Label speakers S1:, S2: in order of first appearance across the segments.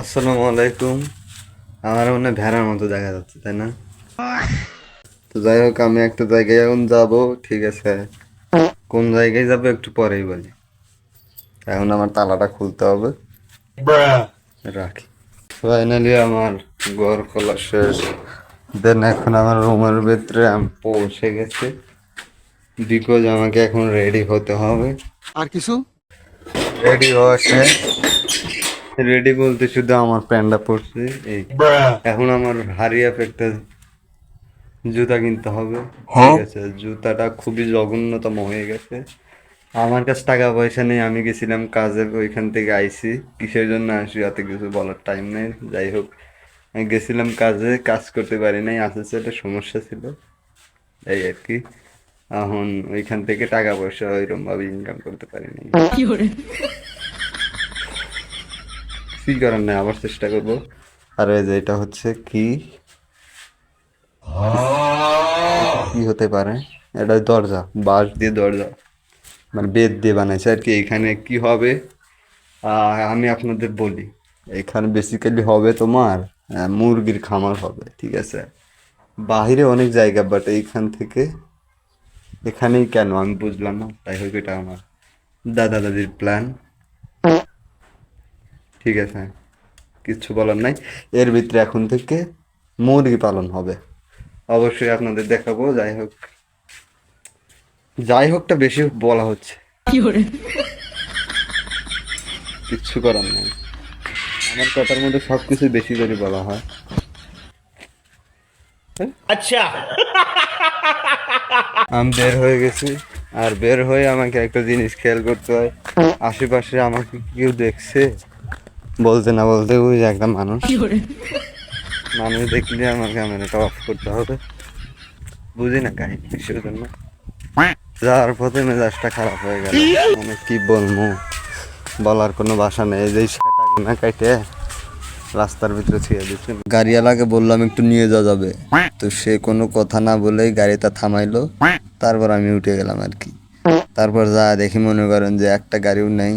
S1: আসসালামু আলাইকুম। আমার মনে ভেড়ার মতো দেখা যাচ্ছে তাই না? তো যাই হোক আমি একটা জায়গায় এখন যাব ঠিক আছে? কোন জায়গায় যাব একটু পরেই বলি। এখন আমার তালাটা খুলতে হবে। রাখি। ফাইনালি আমার ঘর খোলা শেষ। দেন এখন আমার রুমের ভিতরে আমি পৌঁছে গেছি। বিকজ আমাকে এখন রেডি হতে হবে।
S2: আর কিছু?
S1: রেডি হওয়া শেষ। রেডি বলতে শুধু আমার প্যান্টটা পরছে এই। এখন আমার হারিয়াফ একটা জুতা কিনতে হবে। ঠিক আছে জুতাটা খুবই জঘন্যতম হয়ে গেছে। আমার কাছে টাকা পয়সা নেই আমি গেছিলাম কাজে ওইখান থেকে আইছি কিসের জন্য আসি এত কিছু বলার টাইম নেই। যাই হোক আমি গেছিলাম কাজে কাজ করতে পারি নাই আসতে একটা সমস্যা ছিল। এই আর কি। এখন ওইখান থেকে টাকা পয়সা ওইরকম ভাবে ইনকাম করতে পারি নাই। কি করার নাই, আবার চেষ্টা করব। আর এই যে এটা হচ্ছে কি? কি হতে পারে? এটা দরজা, বাঁশ দিয়ে দরজা। মানে বেদ দিয়ে বানাইছে আর কি, এখানে কি হবে? আমি আপনাদের বলি, এখানে বেসিক্যালি হবে তোমার মুরগির খামার হবে, ঠিক আছে? বাহিরে অনেক জায়গা বাট এইখান থেকে এখানেই কেন? আমি বুঝলাম না, তাই হোক এটা আমার দাদা দাদির প্ল্যান ঠিক আছে কিচ্ছু বলার নাই। এর ভিতরে এখন থেকে মুরগি পালন হবে। অবশ্যই আপনাদের দেখাবো যাই হোক। যাই হোকটা বেশি বলা হচ্ছে। কিচ্ছু করার নাই। আমার কথার মধ্যে সবকিছু বেশি করে বলা হয়?
S3: হ্যাঁ? আচ্ছা।
S1: আমি বের হয়ে গেছি। আর বের হয়ে আমাকে একটা জিনিস খেয়াল করতে হয়। আশেপাশে আমাকে কেউ দেখছে? বলতে না বলতে ওই যে একটা মানুষ। মানুষ দেখলে আমার ক্যামেরাটা অফ করতে হবে। বুঝি না কাহিনী কিসের জন্য যাওয়ার পথে মেজাজটা খারাপ হয়ে গেল। মানে কি বলব? বলার কোনো বাসা নেই। যে সেটা না কাইটে রাস্তার ভিতরে ছিঁড়ে দিচ্ছে। গাড়িওয়ালাকে বললাম একটু নিয়ে যাওয়া যাবে। তো সে কোনো কথা না বলেই গাড়িটা থামাইলো। তারপর আমি উঠে গেলাম আর কি। তারপর যা দেখি মনে করেন যে একটা গাড়িও নেই।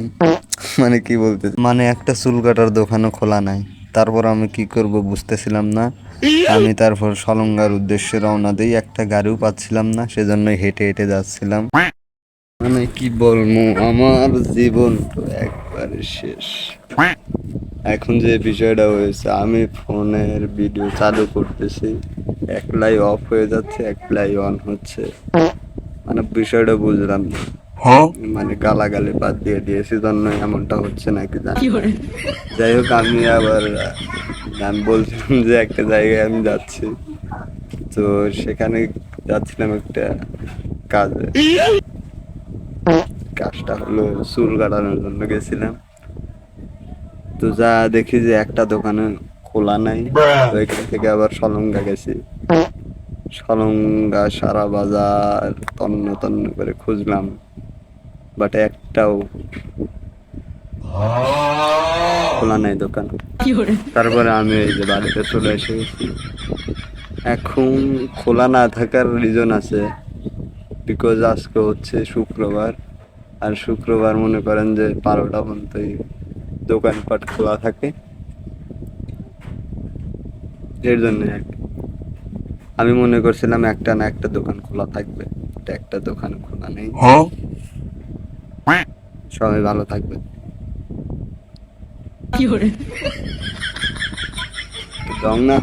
S1: মানে কি বলতে মানে একটা চুল কাটার দোকানও খোলা নাই। তারপর আমি কি করব বুঝতেছিলাম না। আমি তারপর সলঙ্গার উদ্দেশ্যে রওনা দিই। একটা গাড়িও পাচ্ছিলাম না সেজন্য হেঁটে হেঁটে যাচ্ছিলাম। মানে কি বলব, আমার জীবন তো একবারে শেষ। এখন যে বিষয়টা হয়েছে, আমি ফোনের ভিডিও চালু করতেছি। একলাই অফ হয়ে যাচ্ছে, একলাই অন হচ্ছে। মানে বিষয়টা বুঝলাম না। মানে গালাগালি বাদ দিয়ে দিয়েছি জন্য এমনটা হচ্ছে নাকি জানি। যাই হোক আমি আবার আমি বলছিলাম যে একটা জায়গায় আমি যাচ্ছি। তো সেখানে যাচ্ছিলাম একটা কাজে। কাজটা হলো চুল কাটানোর জন্য গেছিলাম। তো যা দেখি যে একটা দোকানে খোলা নাই তো এখান থেকে আবার সলঙ্গা গেছি। সলঙ্গা সারা বাজার তন্ন তন্ন করে খুঁজলাম বাট একটাও খোলা নাই দোকান। তারপরে আমি এই যে বাড়িতে চলে এসে এখন খোলা না থাকার রিজন আছে বিকজ আজকে হচ্ছে শুক্রবার আর শুক্রবার মনে করেন যে বারোটা পর্যন্তই দোকানপাট খোলা থাকে। এর জন্য আর। আমি মনে করছিলাম একটা না একটা দোকান খোলা থাকবে একটা দোকান খোলা নেই। সবাই ভালো থাকবে কি না।